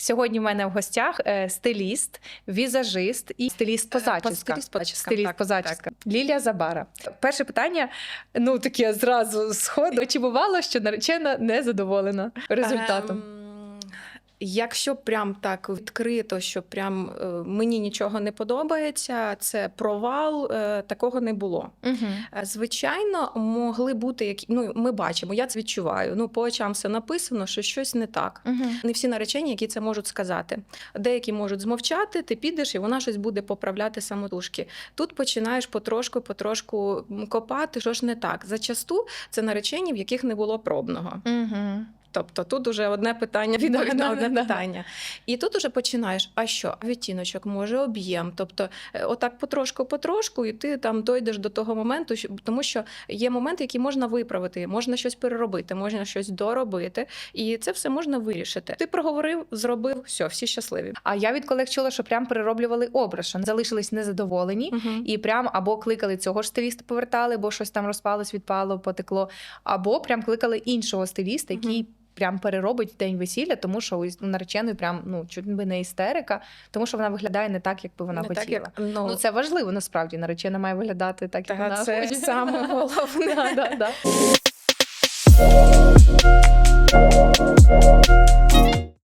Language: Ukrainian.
Сьогодні в мене в гостях е, стиліст, візажист і стиліст по Е, зачіскам. стиліст по зачіскам, Стиліст по зачіскам. Лілія Забара. Перше питання: ну таке зразу сходу. Чи бувало, що наречена не задоволена результатом? Якщо прям так відкрито, що прям е, мені нічого не подобається, це провал, е, такого не було. Угу. Звичайно, могли бути які. Ну, ми бачимо, я це відчуваю. Ну, по очам все написано, що щось не так. Угу. Не всі наречені, які це можуть сказати. Деякі можуть змовчати, ти підеш, і вона щось буде поправляти самотужки. Тут починаєш потрошку, потрошку копати, що ж не так. Зачасту це наречені, в яких не було пробного. Угу. Тобто тут уже одне питання відповідь на одне питання. І тут уже починаєш, а що? Відтіночок, може, об'єм. Тобто, е, отак потрошку, потрошку, і ти там дойдеш до того моменту, тому що є моменти, які можна виправити, можна щось переробити, можна щось доробити, і це все можна вирішити. Ти проговорив, зробив, все, всі щасливі. А я від колег чула, що прям перероблювали образ, що залишились незадоволені. Мгм. І прям або кликали цього ж стиліста, повертали, бо щось там розпалось, відпало, потекло, або прям кликали іншого стиліста, який прям переробить в день весілля, тому що у наречений нареченої прям ну чуть би не істерика, тому що вона виглядає не так, як би вона Не хотіла. так, як, ну, Ну це важливо насправді. Наречена має виглядати так, як та, вона це хоче. саме головне. Да, да, да.